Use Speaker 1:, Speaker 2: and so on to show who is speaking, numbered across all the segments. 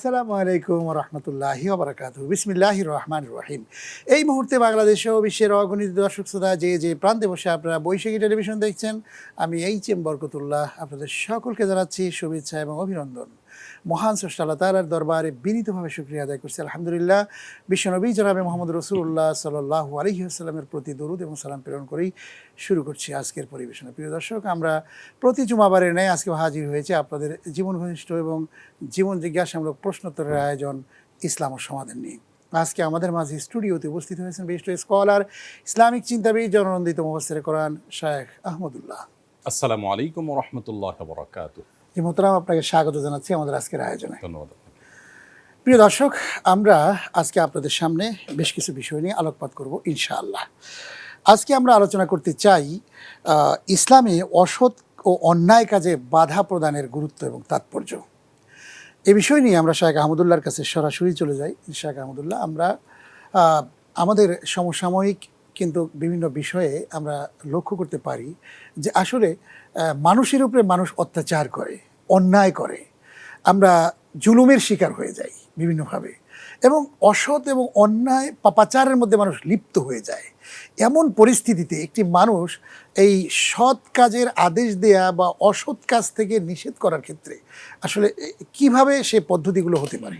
Speaker 1: আসসালামু আলাইকুম রহমতুল্লাহি ওবরাকাত বিসমিল্লাহ রহমান রহিম। এই মুহূর্তে বাংলাদেশ ও বিশ্বের অগণিত দর্শক শ্রোতা যে যে প্রান্তে বসে আপনারা বৈশাখী টেলিভিশন দেখছেন, আমি এইচ এম বরকতুল্লাহ আপনাদের সকলকে জানাচ্ছি শুভেচ্ছা এবং অভিনন্দন। মহান স্রষ্টা আল্লাহ তালার দরবারে বিনীতভাবে শুক্রিয়া আদায় করছি। আলহামদুলিল্লাহ বিশ্বনবী জনাবে মোহাম্মদ রসুল্লাহ সাল্লাহ আলহিহাস্লামের প্রতি দরুদ এবং সালাম প্রেরণ করেই শুরু করছি আজকের পরিবেশনা। প্রিয় দর্শক, আমরা প্রতি জুমাবারের ন্যায় আজকে হাজির হয়েছে আপনাদের জীবন ঘনিষ্ঠ এবং জীবন জিজ্ঞাসামূলক প্রশ্নোত্তরের আয়োজন ইসলাম ও সমাধান নিয়ে। আজকে আমাদের মাঝে স্টুডিওতে উপস্থিত হয়েছেন বিশিষ্ট স্কলার, ইসলামিক চিন্তাবিদ জননন্দিত মুফাসসির কোরআন শায়েখ আহমদুল্লাহ।
Speaker 2: আসসালামু আলাইকুম রহমতুল্লাহ বরাকাত
Speaker 1: জি মোহতারাম আপনাকে স্বাগত জানাচ্ছি আমাদের আজকের আয়োজনে।
Speaker 2: ধন্যবাদ
Speaker 1: প্রিয় দর্শক আমরা আজকে আপনাদের সামনে বেশ কিছু বিষয় নিয়ে আলোকপাত করব ইনশাআল্লাহ। আজকে আমরা আলোচনা করতে চাই ইসলামে অসৎ ও অন্যায় কাজে বাধা প্রদানের গুরুত্ব এবং তাৎপর্য। এ বিষয় নিয়ে আমরা শাহেখ আহমদুল্লাহর কাছে সরাসরি চলে যাই। শাহেখ আহমদুল্লাহ আমরা আমাদের সমসাময়িক কিন্তু বিভিন্ন বিষয়ে আমরা লক্ষ্য করতে পারি যে আসলে মানুষের উপরে মানুষ অত্যাচার করে। অন্যায় করে। আমরা জুলুমের শিকার হয়ে যাই বিভিন্নভাবে এবং অসৎ এবং অন্যায় পাপাচারের মধ্যে মানুষ লিপ্ত হয়ে যায়। এমন পরিস্থিতিতে একটি মানুষ এই সৎ কাজের আদেশ দেয়া বা অসৎ কাজ থেকে নিষেধ করার ক্ষেত্রে আসলে কীভাবে সে পদ্ধতিগুলো হতে পারে?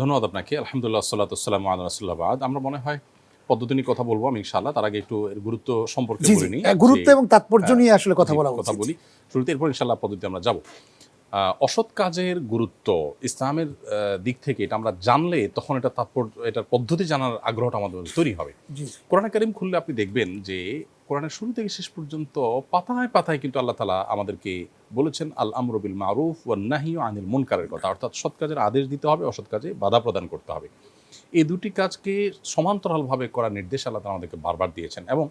Speaker 2: ধন্যবাদ আপনাকে। আলহামদুলিল্লাহ সাল্লাতাম আল্লাহ আমরা মনে হয় পদ্ধতি নিয়ে কথা বলব আমি ইনশাআল্লাহ। তার আগে একটু এর গুরুত্ব সম্পর্কে বলে নিই
Speaker 1: গুরুত্ব এবং তাৎপর্য নিয়ে আসলে কথা বলা
Speaker 2: কথা বলি। শুরুতে এরপর ইনশাআল্লাহ পদ্ধতি আমরা যাব। অসৎ কাজের গুরুত্ব ইসলামের দিক থেকে এটা আমরা জানলে তখন এটা তাৎপর্য এটার পদ্ধতি জানার আগ্রহটা আমাদের তৈরি হবে। কোরআন কারিম খুললে আপনি দেখবেন যে কোরআনের শুরু থেকে শেষ পর্যন্ত পাতায় পাতায় কিন্তু আল্লাহ তালা আমাদেরকে বলেছেন আল আমরবিল মারুফ ও নাহি আনিল মুনকারের কথা। অর্থাৎ সৎ কাজের আদেশ দিতে হবে অসৎ কাজে বাধা প্রদান করতে হবে। এই দুটি কাজকে সমান্তরালভাবে করার নির্দেশ আল্লাহ আমাদেরকে বারবার দিয়েছেন এবং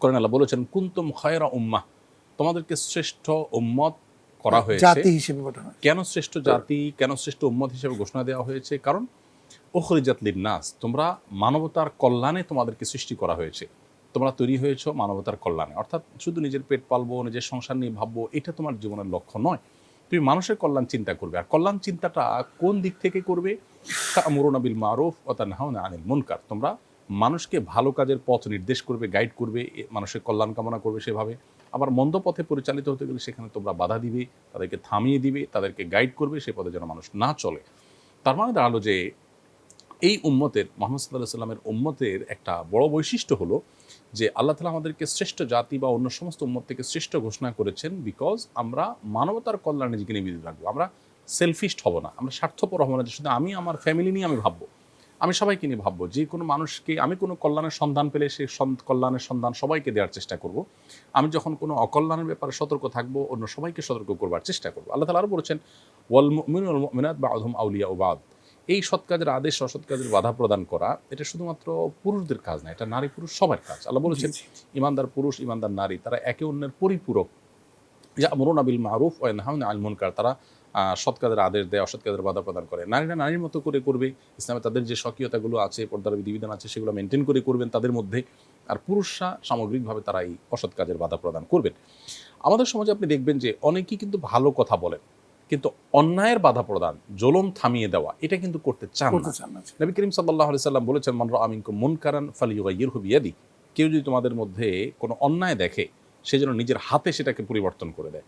Speaker 2: কোরআন আল্লাহ বলেছেন কুন্তুম খয়রা উম্মাহ। তোমাদেরকে শ্রেষ্ঠ উম্মত করা হয়েছে।
Speaker 1: জাতি হিসেবে
Speaker 2: কেন শ্রেষ্ঠ জাতি কেন শ্রেষ্ঠ উম্মত হিসেবে ঘোষণা দেওয়া হয়েছে? কারণ ওখরিজাত লিন্নাস। তোমরা মানবতার কল্যাণে তোমাদেরকে সৃষ্টি করা হয়েছে। তোমরা তৈরি হয়েছো মানবতার কল্যাণে। অর্থাৎ শুধু নিজের পেট পালবো নিজের সংসার নিয়ে ভাববো এটা তোমার জীবনের লক্ষ্য নয়। তুমি মানুষের কল্যাণ চিন্তা করবে। আর কল্যাণ চিন্তাটা কোন দিক থেকে করবে? মুরুনাবিল মারুফ ও তা নাহাউনা আনিল মুনকার। তোমরা মানুষকে ভালো কাজের পথ নির্দেশ করবে গাইড করবে মানুষের কল্যাণ কামনা করবে সেভাবে। আবার মন্দ পথে পরিচালিত হতে গেলে সেখানে তোমরা বাধা দিবে, তাদেরকে থামিয়ে দিবে, তাদেরকে গাইড করবে, সে পথে যেন মানুষ না চলে। তার মানে দাঁড়াল যে, এই উম্মতের, মোহাম্মদ সাল্লাহ সাল্লামের উম্মতের একটা বড় বৈশিষ্ট্য হলো যে আল্লাহ তালা আমাদেরকে শ্রেষ্ঠ জাতি বা অন্য সমস্ত উম্মত থেকে শ্রেষ্ঠ ঘোষণা করেছেন বিকজ আমরা মানবতার কল্যাণে নিজেকে নিবেদিত রাখব আমরা সেলফিস্ট হব না। আমরা স্বার্থপর হব না। শুধু আমি আমার ফ্যামিলি নিয়ে আমি ভাববো। আমি সবাইকে নিয়ে ভাববো। যে কোনো মানুষকে, আমি কোনো কল্যাণের সন্ধান পেলে সেই কল্যাণের সন্ধান সবাইকে দেওয়ার চেষ্টা করব। আমি যখন কোনো অকল্যাণের ব্যাপারে সতর্ক থাকব, অন্য সবাইকে সতর্ক করবার চেষ্টা করব। আল্লাহ তালা আরও বলেছেন, ওয়াল মিনাত বা আধম আউলিয়া ওবাদ এই সৎ কাজের আদেশ অসৎ কাজের বাধা প্রদান করা এটা শুধুমাত্র পুরুষদের কাজ না এটা নারী পুরুষ সবার কাজ। আল্লাহ বলেছেন ইমানদার পুরুষ ইমানদার নারী তারা একে অন্যের পরিপূরক। যা মরুন আবিল মারুফ ও নাহাউন আল মুনকার তারা সৎ কাজের আদেশ দেয় অসৎ কাজের বাধা প্রদান করে। নারীরা নারীর মতো করে করবে ইসলামে তাদের যে স্বকীয়তাগুলো আছে পর্দার বিধিবিধান আছে সেগুলো মেনটেন করে করবেন তাদের মধ্যে আর পুরুষরা সামগ্রিকভাবে তারা এই অসৎ কাজের বাধা প্রদান করবেন। আমাদের সমাজে আপনি দেখবেন যে অনেকেই কিন্তু ভালো কথা বলেন। কিন্তু অন্যায়ের বাধা প্রদান জলম থামিয়ে দেওয়া এটা কিন্তু করতে চান না। নবী করিম সাল্লাহ সাল্লাম বলেছেন মান আমিনকু মন কারান ফালিউগাইয়ের হুবিয়াদি কেউ যদি তোমাদের মধ্যে কোনো অন্যায় দেখে সে যেন নিজের হাতে সেটাকে পরিবর্তন করে দেয়।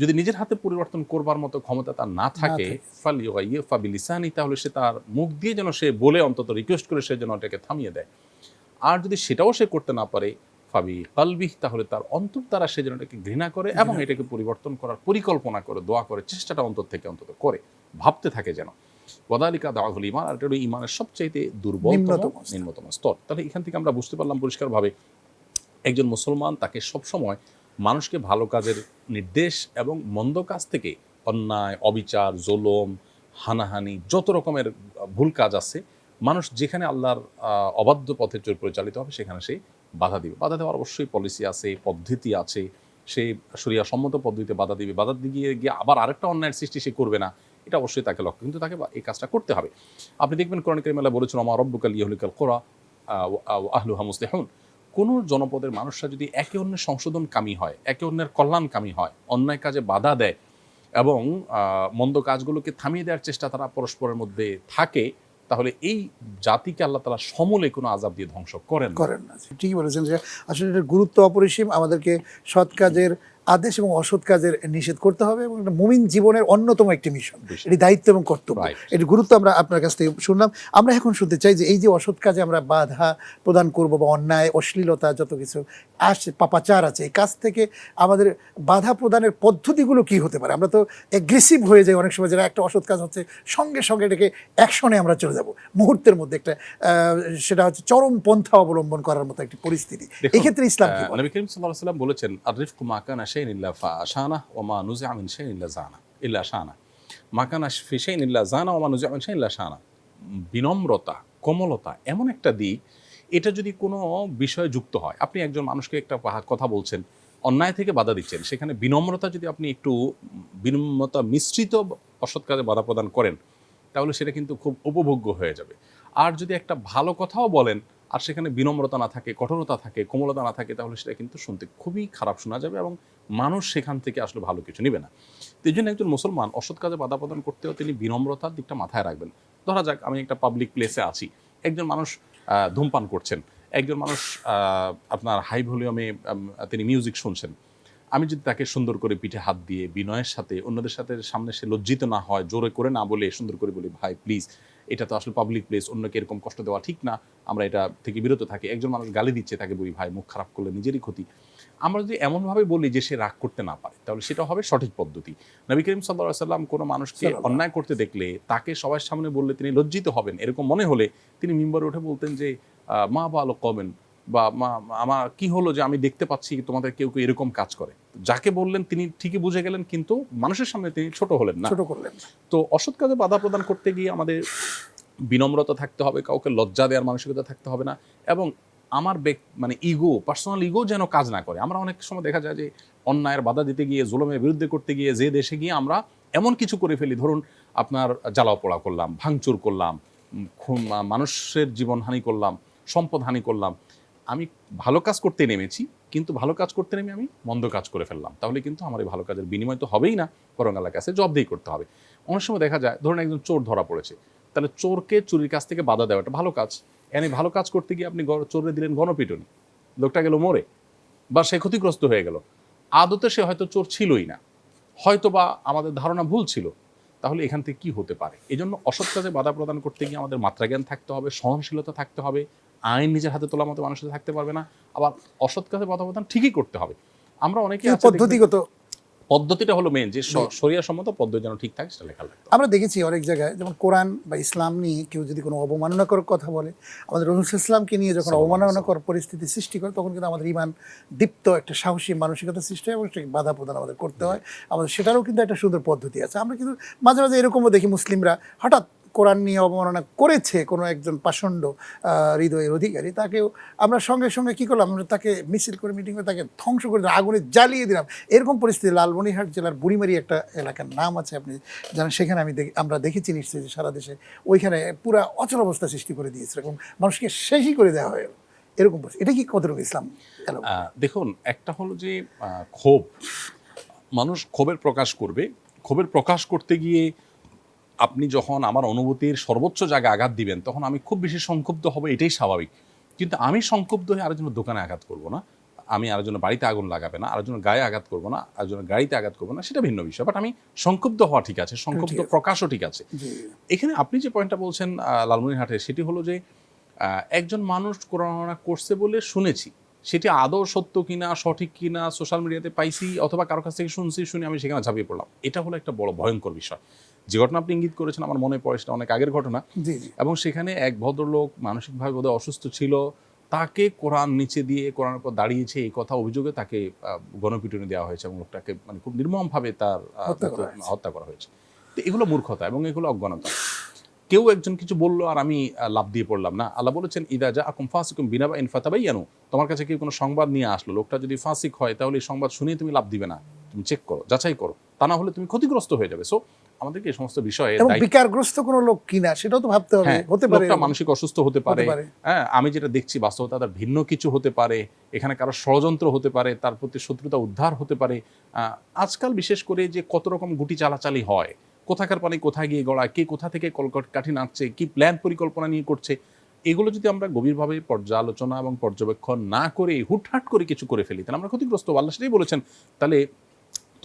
Speaker 2: যদি নিজের হাতে পরিবর্তন করবার মতো ক্ষমতা তার না থাকে
Speaker 1: থাকে।
Speaker 2: ফালিউগাইয়ে ফাবিলিসানি তাহলে সে তার মুখ দিয়ে যেন সে বলে অন্তত রিকোয়েস্ট করে সে যেন এটাকে থামিয়ে দেয়। আর যদি সেটাও সে করতে না পারে ফাবি কালবিহ তাহলে তার অন্তর দ্বারা সে যেন এটাকে ঘৃণা করে এবং এটাকে পরিবর্তন করার পরিকল্পনা করে দোয়া করে চেষ্টাটা অন্তর থেকে অন্তত করে ভাবতে থাকে যেন ওয়াদালিকা দাওয়াহুল ইমান আর এটা ইমানের সবচাইতে দুর্বল
Speaker 1: নিম্নতম স্তর।
Speaker 2: তাহলে এখান থেকে আমরা বুঝতে পারলাম পরিষ্কারভাবে একজন মুসলমান তাকে সবসময় মানুষকে ভালো কাজের নির্দেশ এবং মন্দ কাজ থেকে অন্যায় অবিচার জোলম হানাহানি যত রকমের ভুল কাজ আছে মানুষ যেখানে আল্লাহর আহ, অবাধ্য পথে পরিচালিত হবে সেখানে সে বাধা দিবে। বাধা দেওয়ার অবশ্যই পলিসি আছে, পদ্ধতি আছে। সে সরিয়া সম্মত পদ্ধতিতে বাধা দিবে। বাধা দিয়ে গিয়ে আবার আরেকটা অন্যায়ের সৃষ্টি সে করবে না, এটা অবশ্যই তাকে লক্ষ্য। কিন্তু তাকে এই কাজটা করতে হবে। আপনি দেখবেন কোরআন করিমাল্লাহ বলেছেন আমার রব্বুকাল ইহলিকাল কোরা আহলুহা মুসলিহুন। কোনো জনপদের মানুষরা যদি একে অন্যের সংশোধন কামী হয়, একে অন্যের কল্যাণ কামী হয়, অন্যায় কাজে বাধা দেয় এবং মন্দ কাজগুলোকে থামিয়ে দেওয়ার চেষ্টা তারা পরস্পরের মধ্যে থাকে তাহলে এই জাতিকে আল্লাহ তালা সমলে কোনো আজাব দিয়ে ধ্বংস করেন
Speaker 1: করেন না। ঠিকই বলেছেন যে আসলে এটার গুরুত্ব অপরিসীম। আমাদেরকে সৎ কাজের আদেশ এবং অসৎ কাজের নিষেধ করতে হবে এবং এটা মুমিন জীবনের অন্যতম একটি মিশন। এটি দায়িত্ব এবং কর্তব্য। এটি গুরুত্ব আমরা আপনার কাছ থেকে শুনলাম। আমরা এখন শুনতে চাই যে এই যে অসৎ কাজে আমরা বাধা প্রদান করব বা অন্যায় অশ্লীলতা যত কিছু আসছে পাপাচার আছে। এই কাজ থেকে আমাদের বাধা প্রদানের পদ্ধতিগুলো কি হতে পারে? আমরা তো অ্যাগ্রেসিভ হয়ে যাই অনেক সময় যেটা একটা অসৎ কাজ হচ্ছে সঙ্গে সঙ্গে এটাকে অ্যাকশনে আমরা চলে যাব। মুহূর্তের মধ্যে একটা সেটা হচ্ছে চরম পন্থা অবলম্বন করার মতো একটি পরিস্থিতি। এক্ষেত্রে ইসলাম বলে?
Speaker 2: নবী করিম সাল্লাল্লাহু আলাইহি ওয়াসাল্লাম বলেছেন আর রিফকু মা কানা শাইইন ইল্লা ফাশানা ওয়া মা নুজিআ মিন শাইইন ইল্লা জানা ইল্লা শানা। মা কানা ফি শাইইন ইল্লা জানা ওয়া মা নুজিআ মিন শাইইন ইল্লা শানা। বিনম্রতা কোমলতা এমন একটা দিক এটা যদি কোনো বিষয়ে যুক্ত হয়, আপনি একজন মানুষকে একটা কথা বলছেন, অন্যায় থেকে বাধা দিচ্ছেন, সেখানে বিনম্রতা যদি আপনি একটু বিনম্রতা মিশ্রিত অসৎ কাজে বাধা প্রদান করেন, তাহলে সেটা কিন্তু খুব উপভোগ্য হয়ে যাবে। আর যদি একটা ভালো কথাও বলেন, আর সেখানে বিনম্রতা না থাকে, কঠোরতা থাকে, কোমলতা না থাকে, তাহলে সেটা কিন্তু শুনতে খুবই খারাপ শোনা যাবে এবং মানুষ সেখান থেকে আসলে ভালো কিছু নেবে না। তো এই জন্য একজন মুসলমান অসৎ কাজে বাধা প্রদান করতেও তিনি বিনম্রতার দিকটা মাথায় রাখবেন। ধরা যাক, আমি একটা পাবলিক প্লেসে আছি। একজন মানুষ ধূমপান করছেন। একজন মানুষ আপনার হাই ভলিউমে তিনি মিউজিক শুনছেন। আমি যদি তাকে সুন্দর করে পিঠে হাত দিয়ে বিনয়ের সাথে, অন্যদের সাথে সামনে সে লজ্জিত না হয়, জোরে করে না বলে, সুন্দর করে বলি, ভাই প্লিজ এটা তো আসলে পাবলিক প্লেস অন্যকে এরকম কষ্ট দেওয়া ঠিক না। আমরা এটা থেকে বিরত থাকি। একজন মানুষ গালি দিচ্ছে তাকে বলি, ভাই, মুখ খারাপ করলে নিজেরই ক্ষতি। আমরা যদি এমনভাবে বলি যে সে রাগ করতে না পারে তাহলে সেটা হবে সঠিক পদ্ধতি। নবী করিম সাল্লাহ সাল্লাম কোনো মানুষকে অন্যায় করতে দেখলে তাকে সবার সামনে বললে তিনি লজ্জিত হবেন। এরকম মনে হলে তিনি মিম্বরে উঠে বলতেন যে মা ভালো কমেন বা মা আমার কি হলো যে আমি দেখতে পাচ্ছি তোমাদের কেউ কেউ এরকম কাজ করে? যাকে বললেন তিনি ঠিকই বুঝে গেলেন কিন্তু মানুষের সামনে তিনি ছোট হলেন না।
Speaker 1: ছোট করলেন
Speaker 2: তো অসৎ কাজে বাধা প্রদান করতে গিয়ে আমাদের বিনম্রতা থাকতে হবে কাউকে লজ্জা দেওয়ার মানসিকতা থাকতে হবে না। এবং আমার মানে ইগো পার্সোনাল ইগো যেন কাজ না করে। আমরা অনেক সময় দেখা যায় যে অন্যায়ের বাধা দিতে গিয়ে, জুলমের বিরুদ্ধে করতে গিয়ে, যে দেশে গিয়ে আমরা এমন কিছু করে ফেলি। ধরুন আপনার জ্বালাও পোড়া করলাম, ভাঙচুর করলাম মানুষের জীবন হানি করলাম, সম্পদ হানি করলাম। আমি ভালো কাজ করতে নেমেছি, কিন্তু ভালো কাজ করতে নেমে আমি মন্দ কাজ করে ফেললাম। তাহলে কিন্তু আমার এই ভালো কাজের বিনিময় তো হবেই না, বরং কাছে জবাবদেহি করতে হবে। অনেক সময় দেখা যায়, ধরুন একজন চোর ধরা পড়েছে, তাহলে চোরকে চুরির কাছ থেকে বাধা দেওয়া এটা ভালো কাজ। এনে ভালো কাজ করতে গিয়ে আপনি চোরে দিলেন গণপিটুনি। লোকটা গেল মরে বা সে ক্ষতিগ্রস্ত হয়ে গেল। আদতে সে হয়তো চোর ছিলই না। হয়তো বা আমাদের ধারণা ভুল ছিল। তাহলে এখান থেকে কি হতে পারে? এই জন্য অসৎ কাজে বাধা প্রদান করতে গিয়ে আমাদের মাত্রাজ্ঞান থাকতে হবে সহনশীলতা থাকতে হবে আইন নিজের হাতে তোলার মতো মানুষের থাকতে পারবে না। আবার অসৎ কাজে বাধা প্রদান ঠিকই করতে হবে। আমরা অনেকে
Speaker 1: পদ্ধতিগত
Speaker 2: পদ্ধতিটা হলো মেন যে সরিয়া সম্মত পদ্ধতি যেন ঠিক থাকে সেটা লেখা লাগবে
Speaker 1: আমরা দেখেছি অনেক জায়গায় যেমন কোরআন বা ইসলাম নিয়ে কেউ যদি কোনো অবমাননাকর কথা বলে আমাদের রসুল ইসলামকে নিয়ে যখন অবমাননাকর পরিস্থিতি সৃষ্টি করে তখন কিন্তু আমাদের ইমান দীপ্ত একটা সাহসী মানসিকতা সৃষ্টি হয় এবং সেটাকে বাধা প্রদান আমাদের করতে হয়। আমাদের সেটারও কিন্তু একটা সুন্দর পদ্ধতি আছে। আমরা কিন্তু মাঝে মাঝে এরকমও দেখি মুসলিমরা হঠাৎ কোরআন নিয়ে অবমাননা করেছে কোনো একজন পাষণ্ড হৃদয়ের অধিকারী, তাকেও আমরা সঙ্গে সঙ্গে কী করলাম? আমরা তাকে মিছিল করে মিটিং করে তাকে ধ্বংস করে দিলাম, আগুনে জ্বালিয়ে দিলাম। এরকম পরিস্থিতি লালমনিরহাট জেলার বুড়িমারি একটা এলাকার নাম আছে, আপনি জানেন, সেখানে আমি আমরা দেখেছি নিশ্চয়ই যে সারা দেশে ওইখানে পুরা অচল অবস্থা সৃষ্টি করে দিয়েছে, এরকম মানুষকে শেষই করে দেওয়া হয়ে এরকম। এটা কি কতটুকু ইসলাম
Speaker 2: দেখুন, একটা হলো যে ক্ষোভ। মানুষ ক্ষোভের প্রকাশ করবে। ক্ষোভের প্রকাশ করতে গিয়ে আপনি যখন আমার অনুভূতির সর্বোচ্চ জায়গায় আঘাত দিবেন তখন আমি খুব বেশি সংক্ষুব্ধ হব এটাই স্বাভাবিক। কিন্তু আমি সংক্ষুব্ধ হয়ে আরেকজনের দোকানে আঘাত করব না। আমি আরেকজনের বাড়িতে আগুন লাগাবে না আরেকজনের গায়ে আঘাত করব না আরেকজনের গাড়িতে আঘাত করব না সেটা ভিন্ন বিষয়। বাট আমি সংক্ষুব্ধ হওয়া ঠিক আছে সংক্ষুব্ধ প্রকাশও ঠিক আছে। এখানে আপনি যে পয়েন্টটা বলছেন লালমনিরহাটে সেটি হলো যে আহ, একজন মানুষ করোনা করছে বলে শুনেছি। সেটি আদৌ সত্য কিনা সঠিক কিনা সোশ্যাল মিডিয়াতে পাইছি অথবা কারও কাছ থেকে শুনছি শুনে আমি সেখানে ঝাঁপিয়ে পড়লাম। এটা হলো একটা বড় ভয়ঙ্কর বিষয়। যে ঘটনা আপনি ইঙ্গিত করেছেন আমার মনে পড়ে সেটা অনেক আগের ঘটনা। এবং সেখানে এক ভদ্রলোক মানসিকভাবে বোধহয় অসুস্থ ছিল তাকে কোরআন নিচে দিয়ে কোরআনের পর দাঁড়িয়েছে এই কথা অভিযোগে তাকে গণপিটুনি দেওয়া হয়েছে এবং লোকটাকে মানে খুব নির্মমভাবে তার
Speaker 1: হত্যা করা হয়েছে।
Speaker 2: হত্যা করা হয়েছে। তো এগুলো মূর্খতা এবং এগুলো অজ্ঞানতা। কেউ একজন কিছু বলল আর আমি লাভ দিয়ে পড়লাম না। আল্লাহ বলেছেন ইদা যা আকুম ফাসিকুম বিনা বা ইনফাতাবাই জানো তোমার কাছে কেউ কোনো সংবাদ নিয়ে আসলো লোকটা যদি ফাসিক হয় তাহলে এই সংবাদ শুনিয়ে তুমি লাভ দিবে না। তুমি চেক করো যাচাই করো। তা না হলে তুমি ক্ষতিগ্রস্ত হয়ে যাবে। সো আমাদেরকে এই সমস্ত বিষয়ে
Speaker 1: এবং বিকারগ্রস্ত কোনো লোক কিনা সেটাও তো ভাবতে হবে।
Speaker 2: হ্যাঁ,
Speaker 1: হতে পারে
Speaker 2: লোকটা মানসিক অসুস্থ হতে পারে। হ্যাঁ আমি যেটা দেখছি বাস্তবতা তার ভিন্ন কিছু হতে পারে এখানে কারও ষড়যন্ত্র হতে পারে তার প্রতি শত্রুতা উদ্ধার হতে পারে। আজকাল বিশেষ করে যে কত রকম গুটি চালাচালি হয় কোথাকার পানি কোথায় গিয়ে গড়া কে কোথা থেকে কলকট কাঠি নাচছে কি প্ল্যান পরিকল্পনা নিয়ে করছে এগুলো যদি আমরা গভীরভাবে পর্যালোচনা এবং পর্যবেক্ষণ না করে হুটহাট করে কিছু করে ফেলি তাহলে আমরা ক্ষতিগ্রস্ত। আল্লাহ সেটাই বলেছেন তাহলে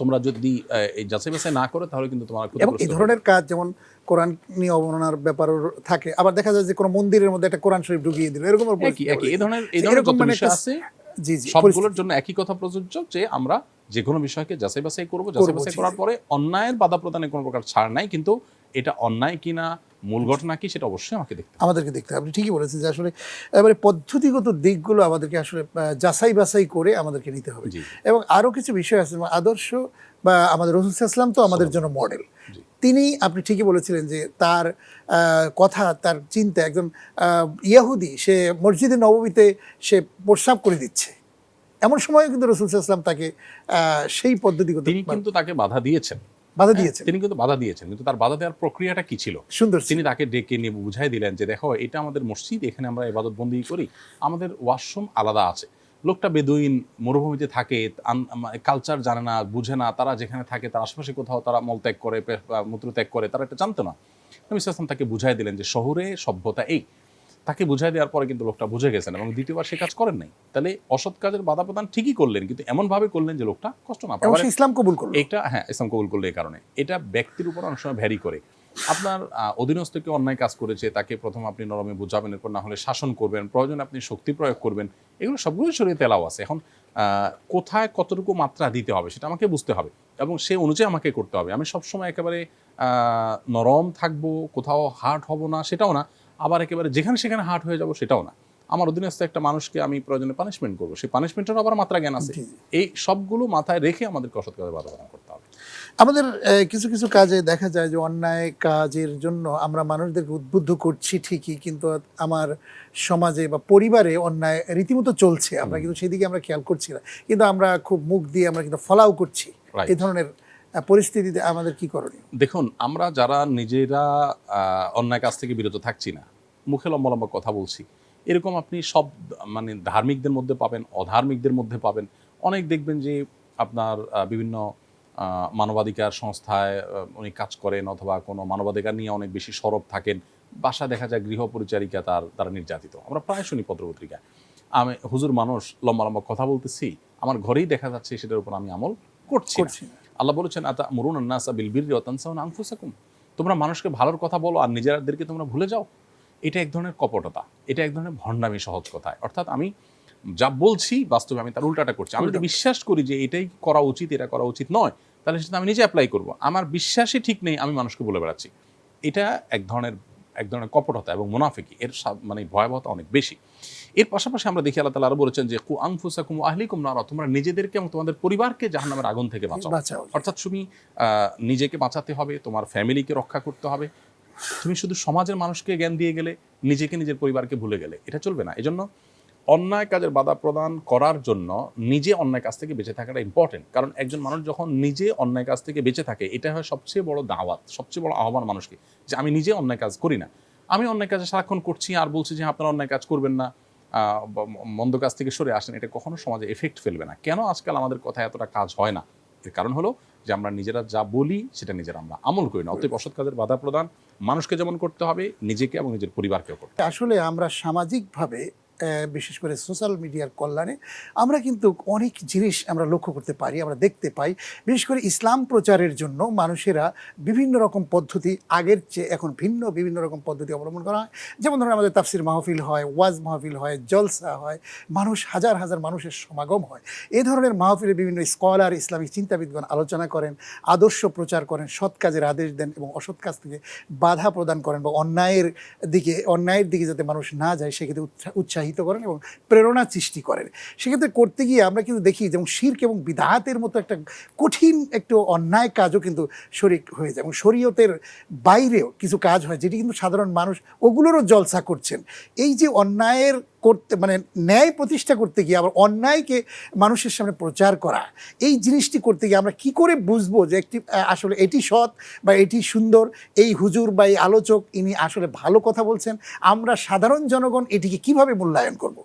Speaker 2: তোমরা যদি এই যাচাই বাছাই না করো তাহলে কিন্তু তোমার
Speaker 1: এবং এই ধরনের কাজ যেমন কোরআন নিয়ে অবমাননার ব্যাপারও থাকে আবার দেখা যায় যে কোনো মন্দিরের মধ্যে একটা কোরআন শরীফ ঢুকিয়ে দিল এরকম
Speaker 2: একই একই। এই ধরনের এই ধরনের
Speaker 1: মানে
Speaker 2: বিষয় আছে
Speaker 1: জি জি
Speaker 2: সবগুলোর জন্য একই কথা প্রযোজ্য যে আমরা যে কোনো বিষয়কে যাচাই বাছাই করব যাচাই বাছাই করার পরে অন্যায়ের বাধা প্রদানে কোনো প্রকার ছাড় নাই কিন্তু এটা অন্যায় কিনা মূল ঘটনা কি সেটা অবশ্যই আমাকে দেখতে
Speaker 1: আমাদেরকে দেখতে আপনি ঠিকই বলেছেন যে আসলে এবারে পদ্ধতিগত দিকগুলো আমাদেরকে আসলে যাচাই বাছাই করে আমাদেরকে নিতে হবে। এবং আরও কিছু বিষয় আছে আদর্শ বা আমাদের রসুল ইসলাম তো আমাদের জন্য মডেল। তিনি আপনি ঠিকই বলেছিলেন যে তার কথা তার চিন্তা একজন আহ, ইয়াহুদি সে মসজিদে নবমীতে সে প্রস্রাব করে দিচ্ছে। এমন সময় কিন্তু রসুল ইসলাম তাকে আহ, সেই পদ্ধতিগত
Speaker 2: তিনি কিন্তু তাকে বাধা দিয়েছেন।
Speaker 1: বাধা দিয়েছেন।
Speaker 2: তিনি কিন্তু বাধা দিয়েছেন কিন্তু তার বাধা দেওয়ার প্রক্রিয়াটা কি ছিল?
Speaker 1: সুন্দর
Speaker 2: তিনি তাকে ডেকে নিয়ে বুঝাই দিলেন যে দেখো এটা আমাদের মসজিদ এখানে আমরা ইবাদত বন্দি করি আমাদের ওয়াশরুম আলাদা আছে। লোকটা বেদুইন মরুভূমিতে থাকে কালচার জানে না বুঝে না তারা যেখানে থাকে তার আশেপাশে কোথাও তারা মলত্যাগ করে বা মূত্রত্যাগ করে তারা এটা জানতো না। নবী ইসলাম তাকে বুঝাই দিলেন যে শহরে সভ্যতা এই তাকে বুঝাই দেওয়ার পরে কিন্তু লোকটা বুঝে গেছেন এবং দ্বিতীয়বার সে কাজ করেন নাই। তাহলে অসৎ কাজের বাধা প্রদান ঠিকই করলেন কিন্তু এমন ভাবে করলেন যে লোকটা কষ্ট না
Speaker 1: সে ইসলাম কবুল করল।
Speaker 2: এটা হ্যাঁ ইসলাম কবুল করলে এই কারণে। এটা ব্যক্তির উপর অনেক সময় ভ্যারি করে। আপনার অধীনস্থ কেউ অন্যায় কাজ করেছে তাকে প্রথম আপনি নরমে বুঝাবেন এরপর না হলে শাসন করবেন প্রয়োজনে আপনি শক্তি প্রয়োগ করবেন এগুলো সবগুলোই শরীরে তেলাও আছে। এখন কোথায় কতটুকু মাত্রা দিতে হবে সেটা আমাকে বুঝতে হবে এবং সে অনুযায়ী আমাকে করতে হবে। আমি সবসময় একেবারে নরম থাকব কোথাও হার্ট হব না সেটাও না। আবার একেবারে যেখানে সেখানে হাট হয়ে যাব সেটাও না। আমার অধীনস্থ একটা মানুষকে আমি প্রয়োজনে পানিশমেন্ট করব। সেই পানিশমেন্টের আবার মাত্রা জ্ঞান আছে। এই সবগুলো মাথায় রেখে আমাদের অসৎ কাজে বাধা করতে হবে।
Speaker 1: আমাদের কিছু কিছু কাজে দেখা যায় যে অন্যায় কাজের জন্য আমরা মানুষদেরকে উদ্বুদ্ধ করছি ঠিকই কিন্তু আমার সমাজে বা পরিবারে অন্যায় রীতিমতো চলছে। আমরা কিন্তু সেদিকে আমরা খেয়াল করছি না। কিন্তু আমরা খুব মুখ দিয়ে আমরা কিন্তু ফলাও করছি। এই ধরনের পরিস্থিতিতে আমাদের কি করণীয়?
Speaker 2: দেখুন আমরা যারা নিজেরা অন্যায় কাজ থেকে বিরত থাকছি না মুখে লম্বা লম্বা কথা বলছি এরকম আপনি সব মানে ধার্মিকদের মধ্যে পাবেন অধার্মিকদের মধ্যে পাবেন। অনেক দেখবেন যে আপনার বিভিন্ন মানবাধিকার সংস্থায় উনি কাজ করেন অথবা কোনো মানবাধিকার নিয়ে অনেক বেশি সরব থাকেন। বাসা দেখা যায় গৃহ পরিচারিকা তার তারা নির্যাতিত। আমরা প্রায় শুনি পত্রপত্রিকায় আমি হুজুর মানুষ লম্বা লম্বা কথা বলতেছি আমার ঘরেই দেখা যাচ্ছে সেটার উপর আমি আমল করছি। আল্লাহ বলেছেন আতা মরুন নাসা বিল বিররি ওয়া তানসাউনা আনফুসাকুম? তোমরা মানুষকে ভালোর কথা বলো আর নিজেদেরকে তোমরা ভুলে যাও। এটা এক ধরনের কপটতা এটা এক ধরনের ভণ্ডামি সহজ কথায়। অর্থাৎ আমি যা বলছি বাস্তবে আমি তার উল্টাটা করছি। আমি বিশ্বাস করি যে এটাই করা উচিত এটা করা উচিত নয় তাহলে সেটা আমি নিজে অ্যাপ্লাই করব। আমার বিশ্বাসই ঠিক নেই আমি মানুষকে বলে বেড়াচ্ছি। এটা এক ধরনের এক ধরনের কপটতা এবং মুনাফিকি। এর মানে ভয়াবহতা অনেক বেশি। এর পাশাপাশি আমরা দেখি আল্লাহ তালা আরও বলেছেন যে কু আংফুসাকুম আহলিকুম নারা তোমরা নিজেদেরকে এবং তোমাদের পরিবারকে জাহান্নামের আগুন থেকে বাঁচাও। অর্থাৎ তুমি আহ, নিজেকে বাঁচাতে হবে তোমার ফ্যামিলিকে রক্ষা করতে হবে। তুমি শুধু সমাজের মানুষকে জ্ঞান দিয়ে গেলে নিজেকে নিজের পরিবারকে ভুলে গেলে। এটা চলবে না। এজন্য অন্যায় কাজের বাধা প্রদান করার জন্য নিজে অন্যায় কাজ থেকে বেঁচে থাকাটা ইম্পর্টেন্ট কারণ একজন মানুষ যখন নিজে অন্যায় কাজ থেকে বেঁচে থাকে, এটা হয় সবচেয়ে বড় দাওয়াত, সবচেয়ে বড় আহ্বান মানুষকে যে আমি নিজে অন্যায় কাজ করি না। আমি অন্যায় কাজে সারাক্ষণ করছি আর বলছি যে আপনারা অন্যায় কাজ করবেন না। মন্দ কাজ থেকে সরে আসেন। এটা কখনো সমাজে এফেক্ট ফেলবে না। কেন আজকাল আমাদের কথা এতটা কাজ হয় না? এর কারণ হলো যে, আমরা নিজেরা যা বলি, সেটা নিজেরা আমরা আমল করি না। অতএব অসৎ কাজের বাধা প্রদান মানুষকে যেমন করতে হবে, নিজেকে এবং নিজের পরিবারকেও করতে
Speaker 1: আসলে আমরা সামাজিকভাবে বিশেষ করে সোশ্যাল মিডিয়ার কল্যাণে আমরা কিন্তু অনেক জিনিস আমরা লক্ষ্য করতে পারি, আমরা দেখতে পাই। বিশেষ করে ইসলাম প্রচারের জন্য মানুষেরা বিভিন্ন রকম পদ্ধতি আগের চেয়ে এখন ভিন্ন, বিভিন্ন রকম পদ্ধতি অবলম্বন করা হয়। যেমন ধরুন আমাদের তাফসির মাহফিল হয়, ওয়াজ মাহফিল হয়, জলসা হয়, মানুষ হাজার হাজার মানুষের সমাগম হয়। এ ধরনের মাহফিলে বিভিন্ন স্কলার, ইসলামিক চিন্তাবিদগণ আলোচনা করেন, আদর্শ প্রচার করেন, সৎ কাজের আদেশ দেন এবং অসৎ কাজ থেকে বাধা প্রদান করেন বা অন্যায়ের দিকে অন্যায়ের দিকে যাতে মানুষ না যায়, সেক্ষেত্রে উৎসা- উৎসাহিত করেন এবং প্রেরণা সৃষ্টি করেন। সেক্ষেত্রে করতে গিয়ে আমরা কিন্তু দেখি যেমন শির্ক এবং বিধাতের মতো একটা কঠিন একটু অন্যায় কাজও কিন্তু শরিক হয়ে যায় এবং শরীয়তের বাইরেও কিছু কাজ হয় যেটি কিন্তু সাধারণ মানুষ ওগুলোরও জলসা করছেন। এই যে অন্যায়ের করতে মানে ন্যায় প্রতিষ্ঠা করতে গিয়ে আবার অন্যায়কে মানুষের সামনে প্রচার করা, এই জিনিসটি করতে গিয়ে আমরা কি করে বুঝব যে একটি আসলে এটি সৎ বা এটি সুন্দর? এই হুজুর বা এই আলোচক, ইনি আসলে ভালো কথা বলছেন। আমরা সাধারণ জনগণ এটিকে কীভাবে মূল্যায়ন করব?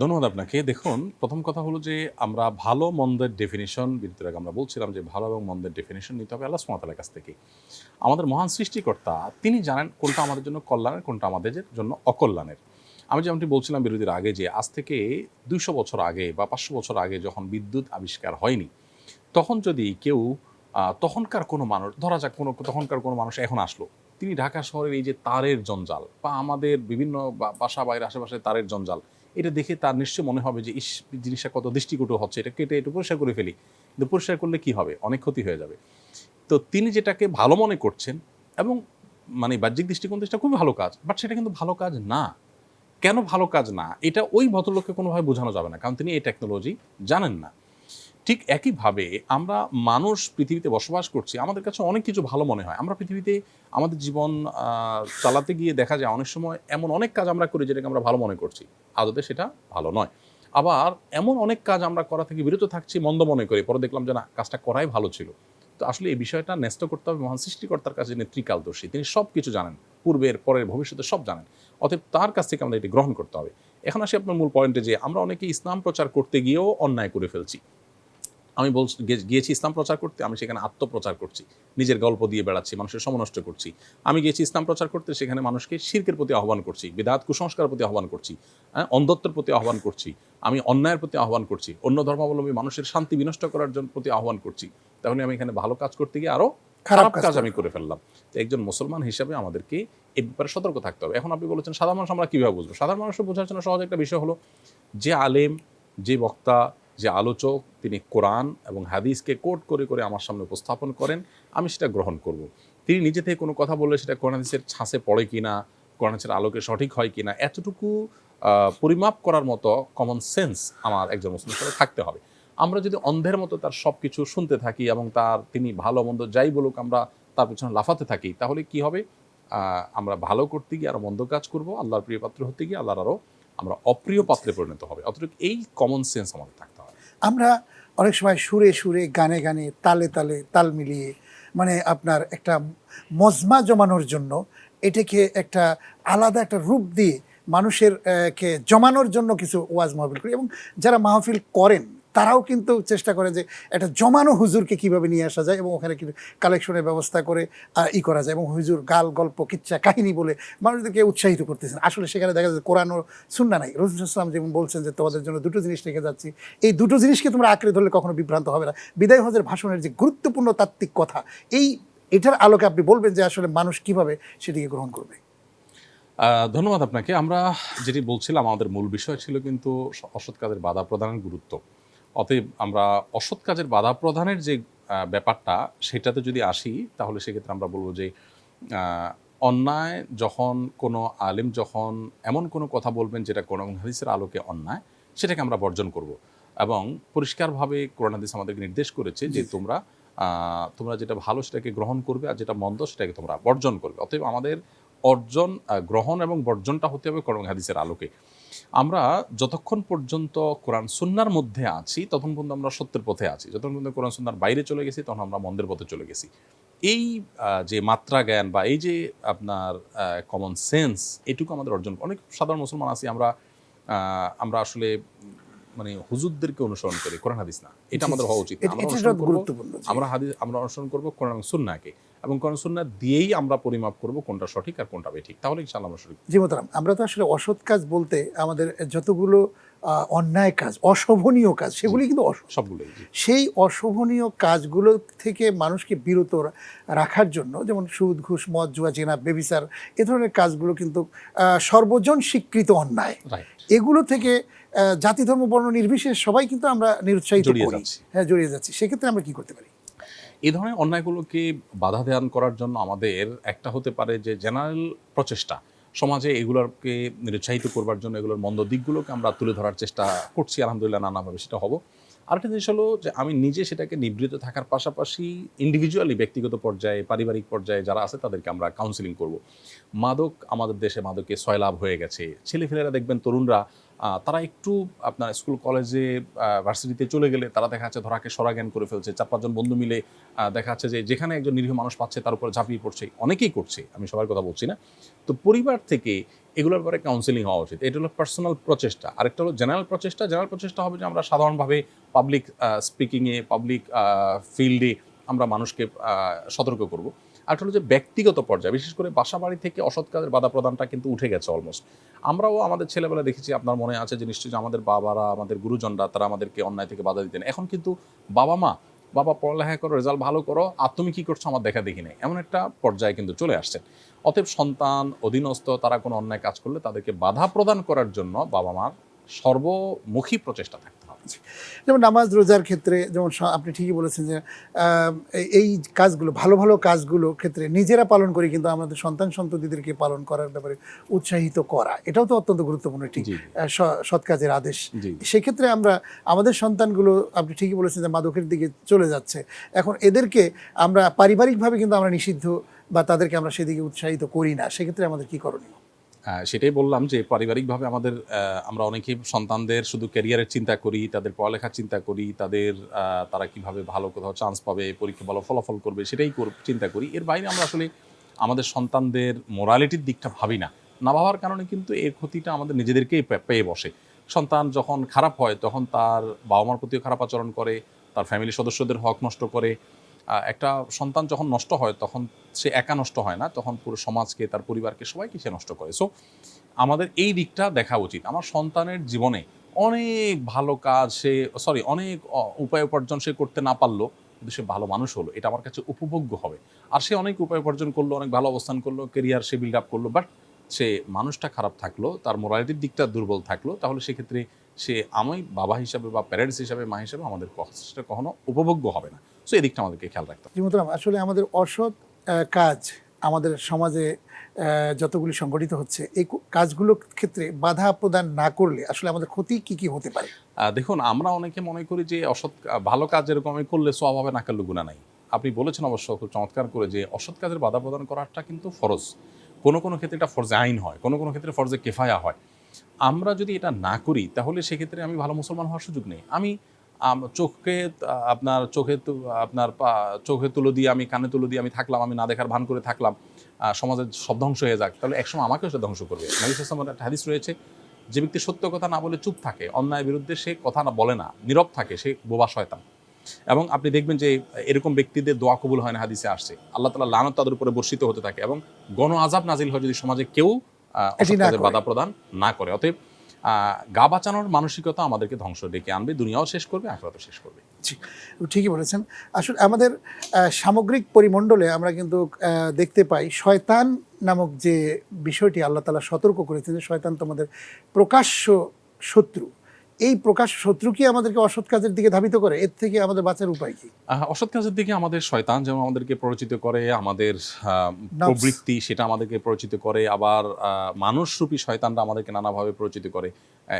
Speaker 2: ধন্যবাদ আপনাকে। দেখুন, প্রথম কথা হলো যে আমরা ভালো মন্দের ডেফিনেশন আগে আমরা বলছিলাম যে ভালো এবং মন্দের ডেফিনেশন নিতে হবে আল্লাহ সুমাতালের কাছ থেকে। আমাদের মহান সৃষ্টিকর্তা, তিনি জানেন কোনটা আমাদের জন্য কল্যাণের, কোনটা আমাদের জন্য অকল্যাণের। আমি যেমনটি বলছিলাম বিরতির আগে যে আজ থেকে দুইশো বছর আগে বা পাঁচশো বছর আগে যখন বিদ্যুৎ আবিষ্কার হয়নি, তখন যদি কেউ তখনকার কোনো মানুষ, ধরা যাক কোনো, তখনকার কোনো মানুষ এখন আসলো, তিনি ঢাকা শহরের এই যে তারের জঞ্জাল বা আমাদের বিভিন্ন বাসা বাইরে আশেপাশে তারের জঞ্জাল, এটা দেখে তার নিশ্চয় মনে হবে যে, ইস, জিনিসটা কত দৃষ্টিকটু হচ্ছে, এটা কেটে একটু পরিষ্কার করে ফেলি। কিন্তু পরিষ্কার করলে কি হবে? অনেক ক্ষতি হয়ে যাবে। তো তিনি যেটাকে ভালো মনে করছেন এবং মানে বাহ্যিক দৃষ্টিকোণ সেটা খুবই ভালো কাজ, বাট সেটা কিন্তু ভালো কাজ না। কেন ভালো কাজ না? এটা ওই ভদ্রলোককে কোনোভাবে বোঝানো যাবে না, কারণ তিনি এই টেকনোলজি জানেন না। ঠিক একইভাবে আমরা মানুষ পৃথিবীতে বসবাস করছি, আমাদের কাছে অনেক কিছু ভালো মনে হয়। আমরা পৃথিবীতে আমাদের জীবন চালাতে গিয়ে দেখা যায় অনেক সময় এমন অনেক কাজ আমরা করি যেটাকে আমরা ভালো মনে করছি। আদতে সেটা ভালো নয়। আবার এমন অনেক কাজ আমরা করা থেকে বিরত থাকছি, মন্দ মনে করি। পরে দেখলাম যে না, কাজটা করাই ভালো ছিল। তো আসলে এই বিষয়টা ন্যস্ত করতে হবে মহান সৃষ্টিকর্তার কাছে যিনি তিনি সব কিছু জানেন, পূর্বের, পরের, ভবিষ্যতে সব জানেন। অতএব তার কাছ থেকে আমাদের এটি গ্রহণ করতে হবে। এখন আসি আপনার মূল পয়েন্টে যে আমরা অনেকে ইসলাম প্রচার করতে গিয়েও অন্যায় করে ফেলছি। আমি বল গিয়েছি ইসলাম প্রচার করতে, আমি সেখানে আত্মপ্রচার করছি, নিজের গল্প দিয়ে বেড়াচ্ছি, মানুষের সমনষ্ট করছি। আমি গিয়েছি ইসলাম প্রচার করতে, সেখানে মানুষকে শির্কের প্রতি আহ্বান করছি, বিদাত কুসংস্কারের প্রতি আহ্বান করছি হ্যাঁ অন্ধত্বের প্রতি আহ্বান করছি, আমি অন্যায়ের প্রতি আহ্বান করছি, অন্য ধর্মাবলম্বী মানুষের শান্তি বিনষ্ট করার জন্য প্রতি আহ্বান করছি। তাহলে আমি এখানে ভালো কাজ করতে গিয়ে আরও খারাপ কাজ আমি করে ফেললাম। তো একজন মুসলমান হিসাবে আমাদেরকে এই ব্যাপারে সতর্ক থাকতে হবে। এখন আপনি বলেছেন সাধারণ মানুষ আমরা কীভাবে বুঝব? সাধারণ মানুষের বোঝার জন্য সহজ একটা বিষয় হলো যে আলেম যে বক্তা যে আলোচক তিনি কোরআন এবং হাদিসকে কোট করে করে আমার সামনে উপস্থাপন করেন আমি সেটা গ্রহণ করব। তিনি নিজে থেকে কোনো কথা বললে সেটা কোরআন হাদিসের ছাঁচে পড়ে কিনা কোরআন হাদিসের আলোকে সঠিক হয় কিনা এতটুকু পরিমাপ করার মতো কমন সেন্স আমার একজন মুসলিম থাকতে হবে। আমরা যদি অন্ধের মতো তার সব কিছু শুনতে থাকি এবং তার তিনি ভালো মন্দ যাই বলুক, আমরা তার পিছনে লাফাতে থাকি, তাহলে কি হবে? আমরা ভালো করতে গিয়ে আরও মন্দ কাজ করব, আল্লাহর প্রিয় পাত্র হতে গিয়ে আল্লাহর আরও আমরা অপ্রিয় পাত্রে পরিণত হবে। অতটুকু এই কমন সেন্স আমাদের থাকতে হবে।
Speaker 1: আমরা অনেক সময় সুরে সুরে, গানে গানে, তালে তালে, তাল মিলিয়ে মানে আপনার একটা মজমা জমানোর জন্য এটাকে একটা আলাদা একটা রূপ দিয়ে মানুষের কে জমানোর জন্য কিছু ওয়াজ মাহফিল করি এবং যারা মাহফিল করেন তারাও কিন্তু চেষ্টা করে যে একটা জমানো হুজুরকে কীভাবে নিয়ে আসা যায় এবং ওখানে কালেকশনের ব্যবস্থা করে ই করা যায় এবং হুজুর গাল, গল্প, কিচ্ছা, কাহিনী বলে মানুষদেরকে উৎসাহিত করতেছেন। আসলে সেখানে দেখা যায় কোরআন ও সুন্না নাই। রসুল ইসলাম যেমন বলছেন যে, তোমাদের জন্য দুটো জিনিস রেখে যাচ্ছি। এই দুটো জিনিসকে তোমরা আঁকড়ে ধরলে কখনো বিভ্রান্ত হবে না। বিদায় হজের ভাষণের যে গুরুত্বপূর্ণ তাত্ত্বিক কথা, এই, এটার আলোকে আপনি বলবেন যে আসলে মানুষ কীভাবে সেটিকে গ্রহণ করবে।
Speaker 2: ধন্যবাদ আপনাকে। আমরা যেটি বলছিলাম, আমাদের মূল বিষয় ছিল কিন্তু অসৎ কাজের বাধা প্রদানের গুরুত্ব। অতএব আমরা অসৎ কাজের বাধা প্রদানের যে ব্যাপারটা সেটাতে যদি আসি তাহলে সেক্ষেত্রে আমরা বলব যে অন্যায় যখন কোনো আলেম যখন এমন কোনো কথা বলবেন যেটা কোরআন হাদিসের আলোকে অন্যায় সেটাকে আমরা বর্জন করব। এবং পরিষ্কারভাবে কোরআন হাদিস আমাদেরকে নির্দেশ করেছে যে তোমরা তোমরা যেটা ভালো সেটাকে গ্রহণ করবে আর যেটা মন্দ সেটাকে তোমরা বর্জন করবে। অতএব আমাদের অর্জন গ্রহণ এবং বর্জনটা হতে হবে কোরআন হাদিসের আলোকে। আমরা যতক্ষণ পর্যন্ত কোরআন সুন্নার মধ্যে আছি তখন পর্যন্ত আমরা সত্যের পথে আছি। যতক্ষণ পর্যন্ত কোরআন সুন্নার বাইরে চলে গেছি তখন আমরা মন্দের পথে চলে গেছি। এই যে মাত্রা জ্ঞান বা এই যে আপনার কমন সেন্স এটুকু আমাদের অর্জন। অনেক সাধারণ মুসলমান আছি, আমরা আমরা আসলে মানে হুজুরদেরকে অনুসরণ করি কোরআন হাদিস না। এটা আমাদের হওয়া উচিত
Speaker 1: গুরুত্বপূর্ণ
Speaker 2: আমরা হাদিস আমরা অনুসরণ করব কোরআন সুন্নাকে। এবং কোরআন সুন্না দিয়েই আমরা পরিমাপ করব কোনটা সঠিক আর কোনটা বেঠিক। তাহলে ইনশাআল্লাহ আমরা সঠিক
Speaker 1: জি মোতারাম আমরা তো আসলে অসৎ কাজ বলতে আমাদের যতগুলো অন্যায় কাজ অশোভনীয় কাজ সেগুলি কিন্তু
Speaker 2: সবগুলোই
Speaker 1: সেই অশোভনীয় কাজগুলো থেকে মানুষকে বিরত রাখার জন্য যেমন সুদ ঘুষ মদ জুয়া চেনা বেবিচার এ ধরনের কাজগুলো কিন্তু সর্বজন স্বীকৃত অন্যায়। এগুলো থেকে জাতি ধর্ম বর্ণ নির্বিশেষে সবাই কিন্তু আমরা নিরুৎসাহিত করি। হ্যাঁ জড়িয়ে যাচ্ছি। সেক্ষেত্রে আমরা কি করতে পারি?
Speaker 2: এই ধরনের অন্যায়গুলোকে বাধা দান করার জন্য আমাদের? একটা হতে পারে যে জেনারেল প্রচেষ্টা। সমাজে এগুলোকে নিরুৎসাহিত করবার জন্য এগুলোর মন্দ দিকগুলোকে আমরা তুলে ধরার চেষ্টা করছি আলহামদুলিল্লাহ নানাভাবে সেটা হব। আরেকটা জিনিস হলো যে আমি নিজে সেটাকে নিবৃত থাকার পাশাপাশি ইন্ডিভিজুয়ালি ব্যক্তিগত পর্যায়ে পারিবারিক পর্যায়ে যারা আছে তাদেরকে আমরা কাউন্সিলিং করব। মাদক আমাদের দেশে মাদকে সয়লাভ হয়ে গেছে। ছেলেফেলেরা দেখবেন তরুণরা তারা একটু আপনার স্কুল, কলেজে ভার্সিটিতে চলে গেলে তারা দেখা যাচ্ছে ধরাকে সরাজ্ঞান করে ফেলছে। চার পাঁচজন বন্ধু মিলে দেখা যাচ্ছে যে যেখানে একজন নিরীহ মানুষ পাচ্ছে তার উপরে ঝাঁপিয়ে পড়ছে। অনেকেই করছে, আমি সবার কথা বলছি না। তো পরিবার থেকে এগুলোর ব্যাপারে কাউন্সিলিং হওয়া উচিত। এটা হলো পার্সোনাল প্রচেষ্টা। আরেকটা হলো জেনারেল প্রচেষ্টা। জেনারেল প্রচেষ্টা হবে যে আমরা সাধারণভাবে পাবলিক স্পিকিংয়ে পাবলিক ফিল্ডে আমরা মানুষকে সতর্ক করব। আর হলো যে ব্যক্তিগত পর্যায়ে, বিশেষ করে বাসা বাড়ি থেকে অসৎ কাজের বাধা প্রদানটা কিন্তু উঠে গেছে অলমোস্ট আমরাও আমাদের ছেলেবেলা দেখেছি, আপনার মনে আছে যে নিশ্চয়ই আমাদের বাবারা, আমাদের গুরুজনরা, তারা আমাদেরকে অন্যায় থেকে বাধা দিতেন। এখন কিন্তু বাবা মা, বাবা পড়ালেখা করো, রেজাল্ট ভালো করো, আর তুমি কী করছ আমার দেখা দেখি নেই। এমন একটা পর্যায়ে কিন্তু চলে আসছে অতএব সন্তান, অধীনস্থ, তারা কোনো অন্যায় কাজ করলে তাদেরকে বাধা প্রদান করার জন্য বাবা মার সর্বমুখী প্রচেষ্টা থাকতে হবে
Speaker 1: যেমন নামাজ রোজার ক্ষেত্রে যেমন আপনি ঠিকই বলেছেন যে এই- কাজগুলো ভালো ভালো কাজগুলো ক্ষেত্রে নিজেরা পালন করি কিন্তু আমাদের সন্তান সন্ততিদেরকে পালন করার ব্যাপারে উৎসাহিত করা এটাও তো অত্যন্ত গুরুত্বপূর্ণ একটি সৎ কাজের আদেশ। সেক্ষেত্রে আমরা আমাদের সন্তানগুলো আপনি ঠিকই বলেছেন যে মাদকের দিকে চলে যাচ্ছে। এখন এদেরকে আমরা পারিবারিকভাবে কিন্তু আমরা নিষিদ্ধ বা তাদেরকে আমরা সেদিকে উৎসাহিত করি না। সেক্ষেত্রে আমাদের কি করণীয়?
Speaker 2: সেটাই বললাম যে পারিবারিকভাবে আমাদের আমরা অনেকেই সন্তানদের শুধু ক্যারিয়ারের চিন্তা করি, তাদের পড়ালেখার চিন্তা করি, তাদের তারা কীভাবে ভালো কোথাও চান্স পাবে, পরীক্ষা ভালো ফলাফল করবে সেটাই চিন্তা করি। এর বাইরে আমরা আসলে আমাদের সন্তানদের মোরালিটির দিকটা ভাবি না। না ভাবার কারণে কিন্তু এর ক্ষতিটা আমাদের নিজেদেরকেই পেয়ে বসে। সন্তান যখন খারাপ হয় তখন তার বাবা মার প্রতিও খারাপ আচরণ করে, তার ফ্যামিলির সদস্যদের হক নষ্ট করে একটা সন্তান যখন নষ্ট হয়, তখন সে একা নষ্ট হয় না, তখন পুরো সমাজকে, তার পরিবারকে, সবাইকে সে নষ্ট করে। সো আমাদের এই দিকটা দেখা উচিত। আমার সন্তানের জীবনে অনেক ভালো কাজ সে সরি অনেক উপায় উপার্জন সে করতে না পারল, কিন্তু সে ভালো মানুষ হলো। এটা আমার কাছে উপভোগ্য হবে। আর সে অনেক উপায় উপার্জন করল, অনেক ভালো অবস্থান করল কেরিয়ার সে বিল্ড আপ করল বাট সে মানুষটা খারাপ থাকল, তার মোরালিটির দিকটা দুর্বল থাকল, তাহলে সেক্ষেত্রে সে আমি বাবা হিসাবে বা প্যারেন্টস হিসাবে, মা হিসাবে আমাদের সেটা কখনো উপভোগ্য হবে না। সো এই দিকটা আমাদেরকে খেয়াল রাখতে হবে।
Speaker 1: আসলে আমাদের অসৎ কাজ আমাদের সমাজে যতগুলি সংগঠিত হচ্ছে এই কাজগুলোর ক্ষেত্রে বাধা প্রদান না করলে আসলে আমাদের ক্ষতি কি কি হতে পারে?
Speaker 2: দেখুন আমরা অনেকে মনে করি যে অসৎ ভালো কাজ এরকম আমি করলে সব হবে না করলে গুণা নাই। আপনি বলেছেন অবশ্য খুব চমৎকার করে যে অসৎ কাজের বাধা প্রদান করাটা কিন্তু ফরজ। কোনো কোনো ক্ষেত্রে এটা ফরজে আইন হয় কোনো কোনো ক্ষেত্রে ফরজে কেফায়া হয়। আমরা যদি এটা না করি তাহলে সেক্ষেত্রে আমি ভালো মুসলমান হওয়ার সুযোগ নেই। আমি আম- চোখে আহ, আপনার চোখে আপনার চোখে তুলো দিয়ে আমি কানে তুলো দিয়ে আমি থাকলাম আমি না দেখার ভান করে থাকলাম সমাজের সব ধ্বংস হয়ে যাক তাহলে একসময় আমাকেও সে ধ্বংস করবে। একটা হাদিস রয়েছে যে ব্যক্তি সত্য কথা না বলে চুপ থাকে অন্যায়ের বিরুদ্ধে সে কথা না বলে না নীরব থাকে সে বোবা শয়তান। এবং আপনি দেখবেন যে এরকম ব্যক্তিদের দোয়া কবুল হয় না হাদিসে আসছে। আল্লাহ তালা লানত তাদের উপরে বর্ষিত হতে থাকে এবং গণ আজাব নাজিল হয় যদি সমাজে কেউ। বাধা প্রদান না করে। অতএব গা বাঁচানোর মানসিকতা আমাদেরকে ধ্বংস ডেকে আনবে, দুনিয়াও শেষ করবে, আখরাতও শেষ করবে।
Speaker 1: ঠিকই বলেছেন। আসলে আমাদের সামগ্রিক পরিমণ্ডলে আমরা কিন্তু দেখতে পাই শয়তান নামক যে বিষয়টি আল্লাহ তালা সতর্ক করেছেন যে শয়তান তোমাদের প্রকাশ্য শত্রু। এই প্রকাশ শত্রু কি আমাদেরকে অসৎ কাজের দিকে ধাবিত করে? এর থেকে আমাদের বাঁচার উপায় কি?
Speaker 2: অসৎ কাজের দিকে আমাদের শয়তান যেমন আমাদেরকে পরিচিত করে আমাদের প্রবৃত্তি সেটা আমাদেরকে পরিচিত করে আবার মানুষরূপী শয়তানরা আমাদেরকে নানাভাবে পরিচিত করে।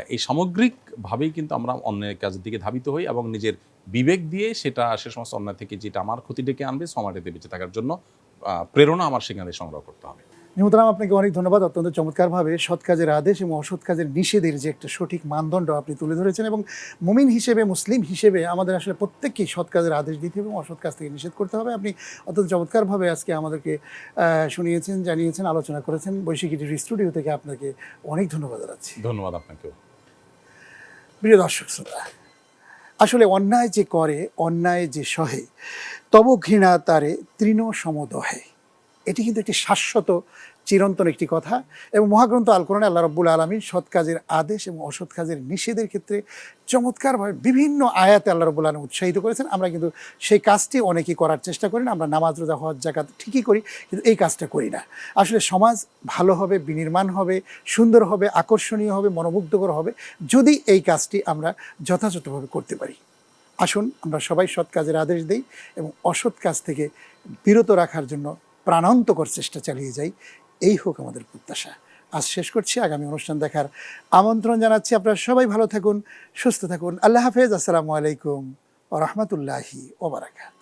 Speaker 2: এই সামগ্রিকভাবেই কিন্তু আমরা অন্যের কাজের দিকে ধাবিত হই এবং নিজের বিবেক দিয়ে সেটা সে সমস্ত অন্যায় থেকে যেটা আমার ক্ষতি ডেকে আনবে সমাজেতে বেঁচে থাকার জন্য আহ, প্রেরণা আমার সেখানে সংগ্রহ করতে হবে।
Speaker 1: নিমতরাম আপনাকে অনেক ধন্যবাদ। অত্যন্ত চমৎকারভাবে সৎ কাজের আদেশ এবং অসৎ কাজের নিষেধের যে একটা সঠিক মানদণ্ড আপনি তুলে ধরেছেন এবং মুমিন হিসেবে মুসলিম হিসেবে আমাদের আসলে প্রত্যেককেই সৎ কাজের আদেশ দিতে হবে এবং অসৎ কাজ থেকে নিষেধ করতে হবে। আপনি অত্যন্ত চমৎকারভাবে আজকে আমাদেরকে শুনিয়েছেন জানিয়েছেন আলোচনা করেছেন। বৈশাখী টিভি স্টুডিও থেকে আপনাকে অনেক ধন্যবাদ জানাচ্ছি।
Speaker 2: ধন্যবাদ আপনাকেও।
Speaker 1: প্রিয় দর্শক শ্রোতা আসলে অন্যায় যে করে অন্যায় যে সহে তব ঘৃণা তারে তৃণ সমদহে এটি কিন্তু একটি শাশ্বত চিরন্তন একটি কথা এবং মহাগ্রন্থ আল কোরআনে আল্লাহ রব্বুল আলমীর সৎ কাজের আদেশ এবং অসৎ কাজের নিষেধের ক্ষেত্রে চমৎকারভাবে বিভিন্ন আয়াতে আল্লাহ রব্বুল আলম উৎসাহিত করেছেন। আমরা কিন্তু সেই কাজটি অনেকেই করার চেষ্টা করি না, আমরা নামাজ, রোজা হওয়ার জাকাত ঠিকই করি, কিন্তু এই কাজটা করি না। আসলে সমাজ ভালো হবে, বিনির্মাণ হবে, সুন্দর হবে, আকর্ষণীয় হবে, মনোমুগ্ধকর হবে যদি এই কাজটি আমরা যথাযথভাবে করতে পারি। আসুন আমরা সবাই সৎ কাজের আদেশ দিই এবং অসৎ কাজ থেকে বিরত রাখার জন্য প্রাণান্তকর চেষ্টা চালিয়ে যাই। এই হোক আমাদের প্রত্যাশা। আজ শেষ করছি, আগামী অনুষ্ঠান দেখার আমন্ত্রণ জানাচ্ছি আপনারা সবাই। ভালো থাকুন, সুস্থ থাকুন। আল্লাহ হাফেজ। আসসালামু আলাইকুম ও রহমতুল্লাহি ওবরাকাত